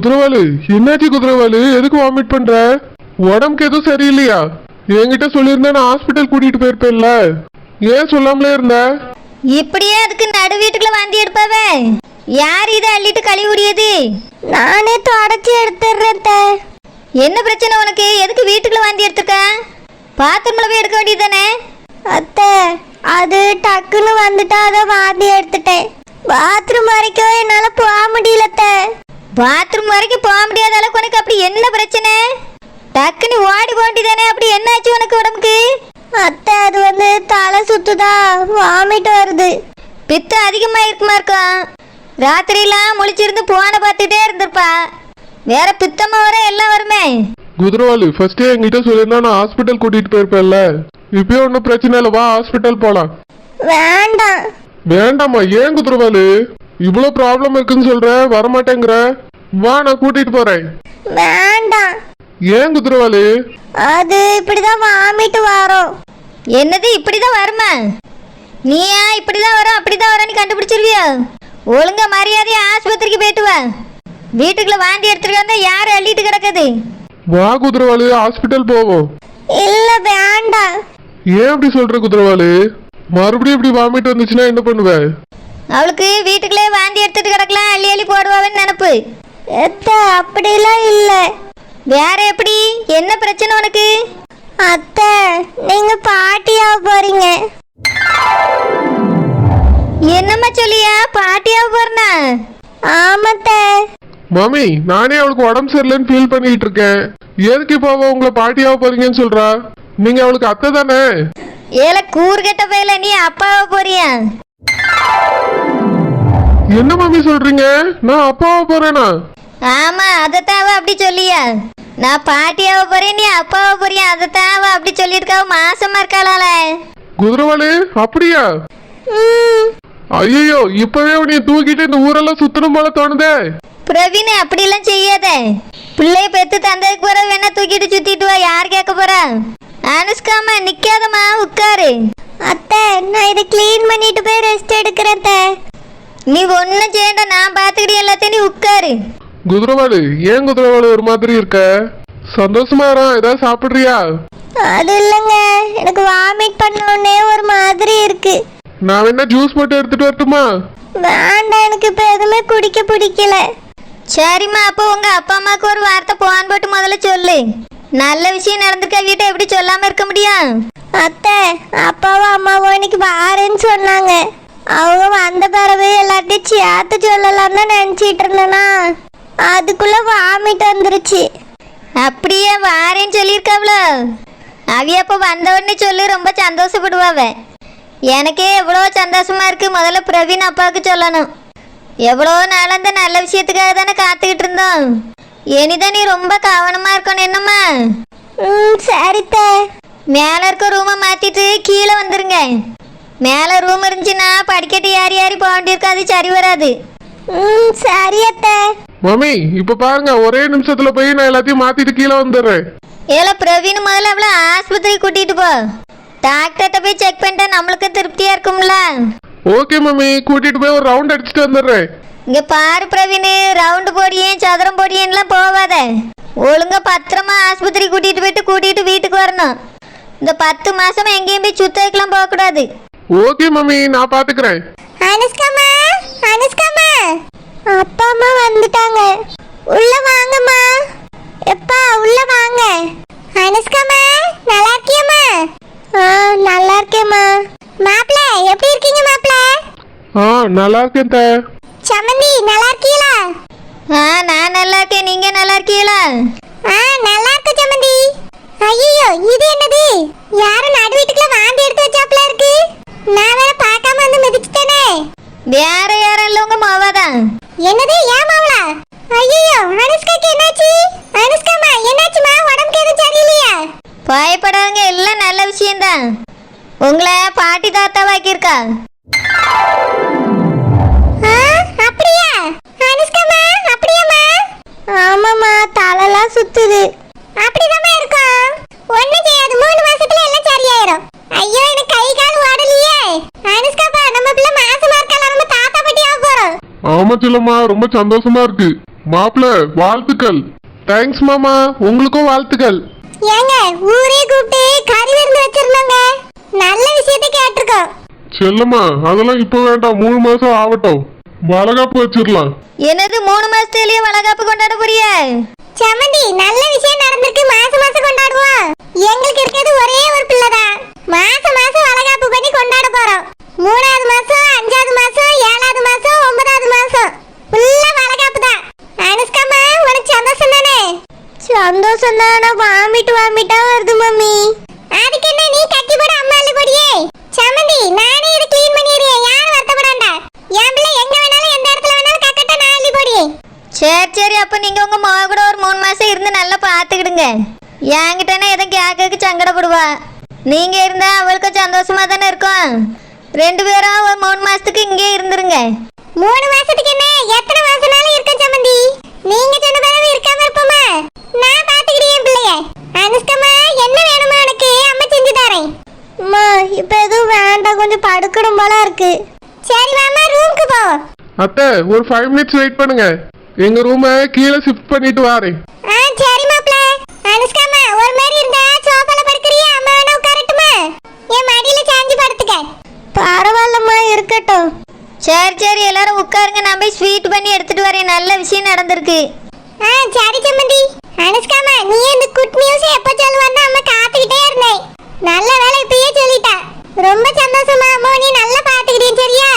குதிரவாளு என்னாச்சு குதிரவாளு எதுக்கு வாமிட் பண்ற? உடம்புக்கு எதுவும் சரியில்லையா? என்கிட்ட சொல்லியிருந்தா நான் ஹாஸ்பிட்டல் கூட்டிட்டு போயிருப்பேன்ல. ஏன் சொல்லாமலே இருந்த? இப்படியே அதுக்கு நடு வீட்டுக்குள்ள வாந்தி எடுப்பவே? யார் இதை அள்ளிட்டு கழுவி விடியது நானே தொடச்சி எடுத்துடுறேன் என்ன பிரச்சனை உனக்கு? எதுக்கு வீட்டுக்குள்ள வாந்தி எடுத்துக்க பாத்ரூம்ல போய் எடுக்க வேண்டியதானே அத்தை அது டக்குன்னு வந்துட்டா அதை வாந்தி எடுத்துட்டேன். பாத்ரூம் வரைக்கும் என்னால போக முடியல அத்தை பாத்ரூம் வரைக்கும் போக முடியாத அளவுக்கு உனக்கு அப்படி என்ன பிரச்சனை? டக்குன்னு ஓடி போண்டிதானே அப்படி என்னாச்சு உனக்கு உடம்புக்கு? அத்தை அது வந்து தலை சுத்துதா வாமிட் வருது. பித்து அதிகமாக இருக்குமா இருக்கும் ராத்திரிலாம் முழிச்சிருந்து போன பார்த்துட்டே இருந்திருப்பா. வேற பித்தமா வர எல்லாம் வருமே. குதிரவாளு ஃபர்ஸ்டே என்கிட்ட சொல்லியிருந்தா நான் ஹாஸ்பிட்டல் கூட்டிட்டு போயிருப்பேன்ல. இப்பயும் ஒன்றும் பிரச்சனை இல்லை வா ஹாஸ்பிட்டல் போலாம். வேண்டாம். வேண்டாம்மா ஏன் குதிரவாளு இவ்வளோ ப்ராப்ளம் இருக்குன்னு சொல்ற வரமாட்டேங்கிற. வா நான் கூட்டிட்டு போறேன். வேண்டாம். ஏன் குதிரவாளு? அது இப்படிதான் வாமிட் வரும். என்னது இப்படிதான் வருமா? நீயா இப்படிதான் வரும் அப்படிதான் வரன்னு கண்டுபிடிச்சிருவியோ? ஒழுங்கா மரியாதையா ஆஸ்பத்திரிக்கு போயிட்டு வா. வீட்டுக்குள்ள வாந்தி எடுத்துட்டு வந்தா யாரு அள்ளிட்டு கிடக்குது? வா குதிரவாளு ஹாஸ்பிட்டல் போவோம் இல்ல வேண்டாம். ஏன் அப்படி சொல்ற குதிரவாளு? மறுபடியும் இப்படி வாமிட் வந்துச்சுன்னா என்ன பண்ணுவ? அவளுக்கு வீட்டுக்குள்ளே வாந்தி எடுத்துட்டு கிடக்கலாம் அள்ளி அள்ளி போடுவான்னு நினப்பு. அத்தை அப்படிலாம் இல்லை. வேற எப்படி? என்ன பிரச்சனை உனக்கு? அத்தை நீங்க பாட்டியாக போறீங்க. என்னம்மா சொல்லியா? பாட்டியா போறனா ஆமாத்த. மாமி நானே அவளுக்கு உடம்பு சரியில்லைன்னு ஃபீல் பண்ணிட்டு இருக்கேன். எதுக்கு இப்போ அவ உங்களை பாட்டியாக போறீங்கன்னு சொல்றா? நீங்க அவளுக்கு அத்தை தானே? ஏல கூறு கெட்ட பையல நீ அப்பாவை போறியா? என்ன மாமி சொல்றீங்க? நான் அப்பாவா போறேனா? ஆமா அதைத்தான் அவ அப்படி சொல்லியா. நான் பாட்டியாவ போறேன் நீ அப்பாவை போறியா? அதைத்தான் அவ அப்படி சொல்லியிருக்காவ மாசமா இருக்காளால. குதிரவாளு அப்படியா? ஐயோ இப்பவே நீ தூக்கிட்டு இந்த ஊரெல்லாம் சுத்தணும் போல தோணுதே. பிரவீன் அப்படிலாம் செய்யாத. பிள்ளைய பெத்து தந்ததுக்கு பிறகு வேணா தூக்கிட்டு சுத்திட்டு வா யார் கேட்க போறா? அனுஷ்காமா நிக்காதம்மா உட்காரு. அத்தை நான் இதை க்ளீன் பண்ணிட்டு போய் ரெஸ்ட் எடுக்கிறேன். நீ ஒன்றும் செய்யണ്ട நான் பார்த்துக்கிட்டு எல்லாத்தையும் நீ உட்காரு. குதிரவாளு ஏன் குதிரவாளு ஒரு மாதிரி இருக்க? சந்தோஷமா இரு ஏதாவது சாப்பிடுறியா? அது இல்லைங்க. எனக்கு வாமிட் பண்ணோடனே ஒரு மாதிரி இருக்கு. நான் வேணா ஜூஸ் மட்டும் எடுத்துட்டு வரட்டுமா? வேண்டாம் எனக்கு இப்போ எதுவுமே குடிக்க பிடிக்கல. சரிம்மா அப்போ உங்க அப்பா அம்மாவுக்கு ஒரு வார்த்தை போன் போட்டு முதல்ல சொல்லு. நல்ல விஷயம் நடந்திருக்க வீட்டை எப்படி சொல்லாம இருக்க முடியும்? அத்தை அப்பாவும் அம்மாவும் இன்னைக்கு வாரேன்னு சொன்னாங்க. அவங்க வந்த பிறகு எல்லாத்தையும் சேர்த்து சொல்லலாம் தான் நினச்சிட்டு இருந்தேனா. அதுக்குள்ள வாமிட் வந்துருச்சு. அப்படியே வாரேன்னு சொல்லியிருக்காவளோ. அவிய அப்போ வந்த உடனே சொல்லி ரொம்ப சந்தோஷப்படுவாவ. எனக்கே எவ்வளோ சந்தோஷமா இருக்கு முதல்ல பிரவீன் அப்பாவுக்கு சொல்லணும். எவ்வளோ நாள் அந்த நல்ல விஷயத்துக்காக தானே காத்துக்கிட்டு இருந்தோம். இனிதான் நீ ரொம்ப கவனமா இருக்கணும் என்னம்மா? ம் சரித்த. மேலே இருக்க ரூமை மாத்திட்டு கீழே வந்துருங்க. மேலே ரூம் இருந்துச்சுன்னா படிக்கட்டு ஏறி ஏறி போக வேண்டியிருக்காது சரி வராது. ம் சரி அத்தை. மம்மி இப்ப பாருங்க ஒரே நிமிஷத்துல போய் நான் எல்லாத்தையும் மாத்திட்டு கீழே வந்துடுறேன். ஏல பிரவீன் முதல்ல அவளை ஆஸ்பத்திரி கூட்டிட்டு போ. டாக்டர்கிட்ட போய் செக் பண்ணிட்டா நம்மளுக்கு திருப்தியா இருக்கும்ல. ஓகே மம்மி கூட்டிட்டு போய் ஒரு ரவுண்ட் அடிச்சுட்டு வந்துடுறேன். இங்க பாரு பிரவீன் ரவுண்டு போடியேன் சதுரம் போடியேன்லாம் போகாத. ஒழுங்கா பத்திரமா ஆஸ்பத்திரி கூட்டிட்டு போயிட்டு கூட்டிட்டு வீட்டுக்கு வரணும். இந்த பத்து மாசமா எங்கேயும் போய் சுத்ததுக்கெல்லாம் போகக்கூடாது. ஓகே மம்மி நான் பாத்துக்கிறேன். அனுஷ்காமா அனுஷ்காமா அப்பா அம்மா வந்துட்டாங்க. உள்ள வாங்கம்மா. எப்பா உள்ள வாங்க. அனுஷ்காமா நல்லா இருக்கியம்மா ஆ நல்லா இருக்கேம்மா மாப்பிள்ள எப்படி இருக்கீங்க மாப்பிள்ள ஆ நல்லா இருக்கேன் தே. சமந்தி நல்லா இருக்கீங்களா ஆ நான் நல்லா இருக்கேன் நீங்க நல்லா இருக்கீங்களா ஆ நல்லா இருக்கு சமந்தி ஐயோ இது என்னது யாரும் நடு வீட்டுக்குள்ள வாந்தி எடுத்து வச்சாப்ல இருக்கு நான் வேற பார்க்காம வந்து மிதிச்சிட்டேனே வேற யாரும் இல்லை உங்க மாவாதான் என்னது ஏன் மாவளா ஐயோ அனுஷ்காக்கு என்னாச்சு அனுஷ்காமா என்னாச்சுமா உடம்புக்கு எதுவும் சரியில்லையா பயப்படாதங்க எல்லாம் நல்ல விஷயம்தான் உங்களை பாட்டி ஆ அப்படியா? அனுஷ்காமா அப்படியாம்மா? ஆமாம்மா தலைலாம் சுத்துது. அப்படிதாம்மா இருக்கும் ஒண்ணும் செய்யாது மூணு மாசத்துல எல்லாம் சரியாயிரும். ஐயோ எனக்கு கை கால் ஓடலையே அனுஷ்காப்பா நம்ம பிள்ளை மாசமா இருக்கலாம் நம்ம தாத்தா பாட்டி ஆக போறோம். ஆமா செல்லம்மா ரொம்ப சந்தோஷமா இருக்கு. மாப்பிள்ள வாழ்த்துக்கள். தேங்க்ஸ் மாமா உங்களுக்கும் வாழ்த்துக்கள். ஏங்க ஊரே கூப்பிட்டு கறி விருந்து வச்சிருந்தோங்க. நல்ல விஷயத்த கேட்டிருக்கோம். செல்லம்மா அதெல்லாம் இப்போ வேண்டாம். மூணு மாசம் ஆகட்டும். வளகாப்பு வச்சிடலாம். என்னது மூணு மாசத்துலயே வளகாப்பு கொண்டாட போறிய? சமந்தி நல்ல விஷயம் நடந்திருக்கு. மாசம் மாசம் கொண்டாடுவோம். எங்களுக்கு இருக்கிறது ஒரே ஒரு பிள்ளை தான் மாசம் மாசம் வளகாப்பு பண்ணி கொண்டாட போறோம். மூணாவது மாசம் அஞ்சாவது மாசம் ஏழாவது மாசம் ஒன்பதாவது மாசம். ஃபுல்லா வளகாப்பு தான். அனுஷ்காமா உனக்கு சந்தோஷம் தானே? சந்தோஷம் தானே வாமிட்டு வாமிட்டா வருது மம்மி அதுக்கு என்ன நீ கட்டி போட அம்மா அள்ளி போடியே சமந்தி நானே இது க்ளீன் பண்ணிடுறேன் யாரும் வருத்தப்படாண்டா என் பிள்ளை எங்க வேணாலும் எந்த இடத்துல வேணாலும் கக்கட்ட நான் அள்ளி போடியே சரி உங்க மக கூட ஒரு மூணு மாசம் இருந்து நல்லா பாத்துக்கிடுங்க என்கிட்டனா எதுவும் கேட்கறதுக்கு சங்கடப்படுவா. நீங்க இருந்தா அவளுக்கு சந்தோஷமா தானே இருக்கும். ரெண்டு பேரும் ஒரு மூணு மாசத்துக்கு இங்கே இருந்துருங்க. மூணு மாசத்துக்கு என்ன? எத்தனை மாசம்னாலும் இருக்கும் சம்மந்தி. நீங்க சொன்ன பிறகு இருக்காம இருப்போமா? நான் பாத்துக்கிறேன் பிள்ளைய. அனுஷ்கம்மா என்ன வேணுமா உனக்கு அம்மா செஞ்சு தரேன். அம்மா இப்ப எதுவும் வேண்டாம். கொஞ்சம் படுக்கணும் போல இருக்கு. சரி வாமா ரூமுக்கு போ. அத்தை ஒரு ஃபைவ் மினிட்ஸ் வெயிட் பண்ணுங்க. எங்க ரூமை கீழே ஷிஃப்ட் பண்ணிட்டு வாரேன். ஆ சரி மாப்ள அனுஷ்காமா ஒரு மாதிரி இருந்தா சோஃபால படுக்கறியா? அம்மா வேணா உட்காரட்டுமா? என் மடியில சாஞ்சு படுத்துக்க. பரவாயில்லம்மா இருக்கட்டும். சரி சரி எல்லாரும் உட்காருங்க. நான் போய் ஸ்வீட் பண்ணி எடுத்துட்டு வரேன். நல்ல விஷயம் நடந்திருக்கு. ஆ சரி சம்மந்தி. அனுஷ்காமா நீ இந்த குட் நியூஸ் எப்ப சொல்லுவான்னு அம்மா காத்துக்கிட்டே இருந்தேன். நல்ல வேலை இப்பயே சொல்லிட்டா. ரொம்ப சந்தோஷமா அம்மா நீ நல்லா பாத்துக்கிட்டே சரியா?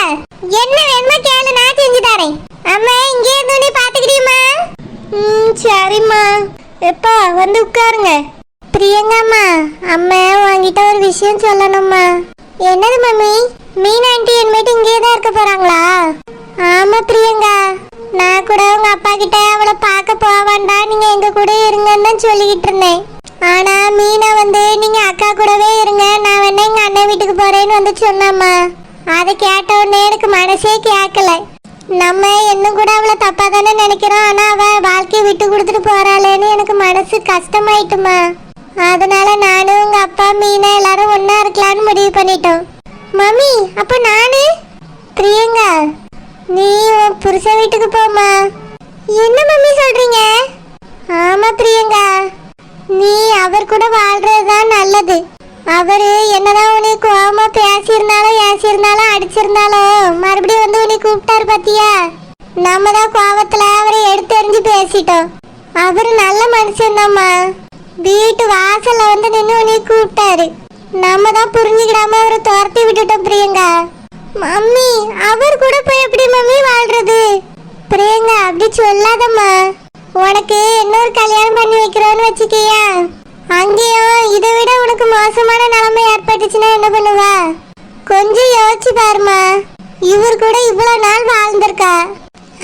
என்ன வேணுமோ கேளு நான் செஞ்சு தரேன். அம்மா இங்கே துணி நீ பாத்துக்கிட்டியம்மா ம் சரிம்மா. எப்பா வந்து உட்காருங்க. பிரியங்காம்மா அம்மா உங்ககிட்ட ஒரு விஷயம் சொல்லணும்மா. என்னது மம்மி? மீன் ஆண்டி என்மேட்டு இங்கே தான் இருக்க போறாங்களா? ஆமா பிரியங்கா. நான் கூட உங்க அப்பா கிட்ட அவளை பார்க்க போவாண்டா நீங்க எங்க கூட இருங்கன்னு தான் சொல்லிக்கிட்டு இருந்தேன். ஆனா மீனா வந்து நீங்க அக்கா கூடவே இருங்க. நான் வேணா எங்க அண்ணன் வீட்டுக்கு போறேன்னு வந்து சொன்னாம்மா. அதை கேட்ட உடனே எனக்கு மனசே கேட்கல. நம்ம இன்னும் கூட அவளை தப்பா தானே நினைக்கிறோம். ஆனா அவ வாழ்க்கையை விட்டு கொடுத்துட்டு போறாளேன்னு எனக்கு மனசு கஷ்டமாயிட்டுமா. அதனால நானும் உங்க அப்பா மீனா எல்லாரும் ஒன்றா இருக்கலாம்னு முடிவு பண்ணிட்டோம். மம்மி அப்ப நானு? பிரியங்கா நீ உன் புருஷன் வீட்டுக்கு போமா என்ன மம்மி சொல்றீங்க? ஆமா பிரியங்கா. நீ அவர் கூட வாழ்றதுதான் நல்லது. அவரு என்னதான் உனக்கு கோவமா பேசியிருந்தாலும் ஏசியிருந்தாலும் அடிச்சிருந்தாலும் மறுபடியும் வந்து உன்னை கூப்பிட்டாரு பத்தியா? நம்ம தான் கோவத்துல அவரை எடுத்தெறிஞ்சு பேசிட்டோம். அவரு நல்ல மனுஷன்தாம்மா வீட்டு வாசல்ல வந்து நின்று உன்னை கூப்பிட்டாரு. நம்ம தான் புரிஞ்சுக்கிடாம அவரை துரத்தி விட்டுட்டோம் பிரியங்கா. மம்மி அவர் கூட போய் எப்படி மம்மி வாழ்றது? பிரியங்கா அப்படி சொல்லாதம்மா. உனக்கு இன்னொரு கல்யாணம் பண்ணி வைக்கிறோன்னு வச்சுக்கியா? அங்கேயும் இதை விட உனக்கு மோசமான நிலைமை ஏற்பட்டுச்சுன்னா என்ன பண்ணுவ? கொஞ்சம் யோசிச்சு பாருமா இவர் கூட இவ்வளவு நாள் வாழ்ந்திருக்கா.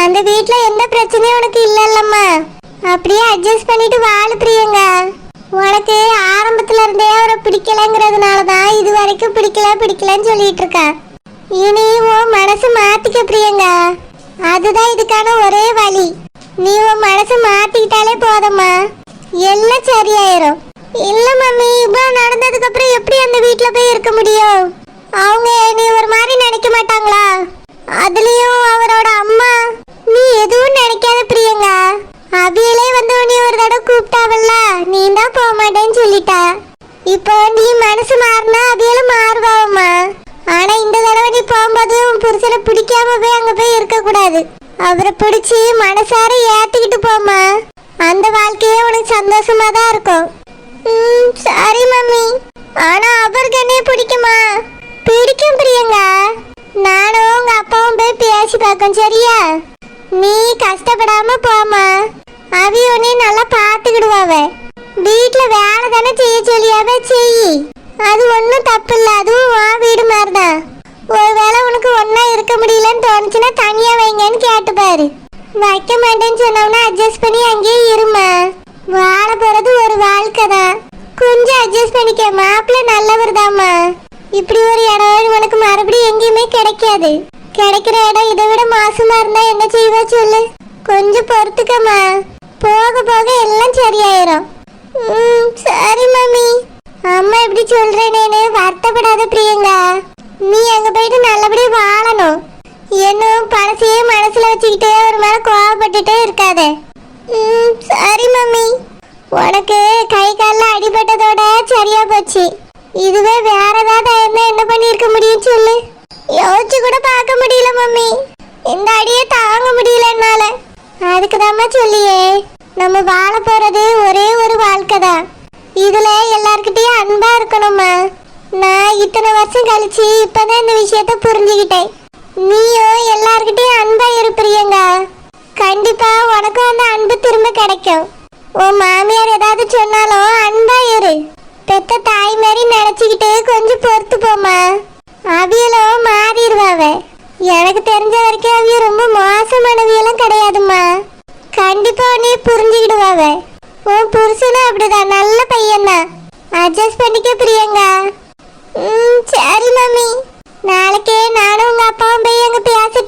அந்த வீட்ல எந்த பிரச்சனையும் உனக்கு இல்லல்லம்மா. அப்படியே அட்ஜஸ்ட் பண்ணிட்டு வாழு பிரியங்கா. உனக்கு ஆரம்பத்துல இருந்தே அவரை பிடிக்கலங்கிறதுனால தான் இது வரைக்கும் பிடிக்கல பிடிக்கலன்னு சொல்லிட்டு இருக்கா. இனி உன் மனசு மாத்திக்க பிரியங்கா. அதுதான் இதுக்கான ஒரே வழி. நீ உன் மனசு மாத்திக்கிட்டாலே போதும்மா. எல்லாம் சரியாயிரும். இல்ல மம்மி இப்போ நடந்ததுக்கு அப்புறம் எப்படி அந்த வீட்ல போய் இருக்க முடியும்? அவங்க நீ ஒரு மாதிரி நினைக்க மாட்டாங்களா? அதுலயும் அவரோட அம்மா நீ எதுவும் நினைக்காத பிரியங்கா. அவியலே வந்து உன்னை ஒரு தடவை கூப்பிட்டாவல்ல நீ தான் போக மாட்டேன்னு சொல்லிட்டா. இப்போ நீ மனசு மாறினா அவியலும் மாறுவாவம்மா. ஆனா இந்த தடவை நீ போகும்போது உன் புருஷனை பிடிக்காம போய் அங்க போய் இருக்க கூடாது அவரை பிடிச்சி மனசார சரியா நீ கஷ்டப்படாம போமா அவி உன்னை நல்லா பாத்துக்கிடுவாவ வீட்டுல வேலை தானே செய்ய சொல்லியாவே செய். அது ஒன்றும் தப்பு இல்லை அதுவும் வா வீடு மாதிரிதான் ஒருவேளை உனக்கு ஒன்றா இருக்க முடியலன்னு தோணுச்சுன்னா தனியா வைங்கன்னு கேட்டு பாரு. வைக்க மாட்டேன்னு சொன்னோம்னா அட்ஜஸ்ட் பண்ணி அங்கேயே இருமா வாழ போறது ஒரு வாழ்க்கை தான் கொஞ்சம் அட்ஜஸ்ட் பண்ணிக்க மாப்பிள்ள நல்லவர் தாம்மா இப்படி ஒரு இடம் உனக்கு மறுபடியும் எங்கேயுமே கிடைக்காது கிடைக்கிற இடம் இதை விட மாசமா இருந்தா என்ன செய்வா சொல்லு? கொஞ்சம் பொறுத்துக்கம்மா. போக போக எல்லாம் சரியாயிரும். ம், சரி மம்மி. அம்மா இப்படி சொல்றேனேன்னு வருத்தப்படாத பிரியங்கா. நீ அங்க போயிட்டு நல்லபடியா வாழணும். இன்னும் பழசையே மனசுல வச்சுக்கிட்டே ஒரு மேல கோவப்பட்டுட்டே இருக்காத. ம், சரி மம்மி. உனக்கு கை காலில் அடிபட்டதோட சரியா போச்சு. இதுவே வேற ஏதாவது என்ன பண்ணியிருக்க முடியும் சொல்லு? யோசிச்சு கூட பார்க்க முடியல மம்மி. இந்த அடியே தாங்க முடியல என்னால. அதுக்கு தாம்மா சொல்லியே. நம்ம வாழ போறது ஒரே ஒரு வாழ்க்கை தான். இதுல எல்லார்கிட்டயும் அன்பா இருக்கணுமா நான் இத்தனை வருஷம் கழிச்சு இப்பதான் இந்த விஷயத்த புரிஞ்சுக்கிட்டேன். நீயும் எல்லார்கிட்டயும் அன்பா இருப்பிரியங்க. கண்டிப்பா உனக்கும் அந்த அன்பு திரும்ப கிடைக்கும். உன் மாமியார் ஏதாவது சொன்னாலும் அன்பா இரு. பெத்த தாய் மாதிரி நினைச்சுக்கிட்டே கொஞ்சம் பொறுத்து போமா அவியலோ எனக்கு தெரிஞ்ச வரைக்கும் அவிய ரொம்ப மோசமானவியெல்லாம் கிடையாதும்மா. கண்டிப்பா நீ புரிஞ்சுக்கிடுவாவ. உன் புருஷனும் அப்படிதான் நல்ல பையன்தான். அட்ஜஸ்ட் பண்ணிக்க பிரியங்கா. ம் சரி மம்மி நாளைக்கே நானும் உங்க அப்பாவும் போய் அங்க பேச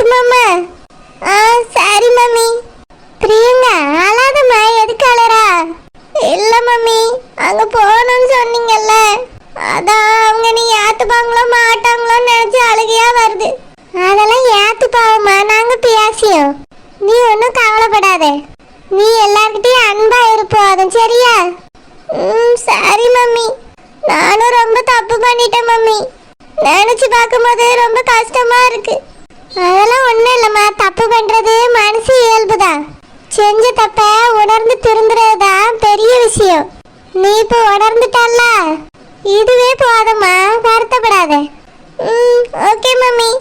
பண்ணிட்டேன் மம்மி. நினைச்சு பார்க்கும்போது ரொம்ப கஷ்டமா இருக்கு. அதெல்லாம் ஒன்றும் இல்லைம்மா. தப்பு பண்ணுறது மனசு இயல்பு தான் செஞ்ச தப்ப உணர்ந்து திருந்துறது தான் பெரிய விஷயம். நீ இப்போ உணர்ந்துட்டல்ல? இதுவே போதும்மா. வருத்தப்படாத. ம் ஓகே மம்மி.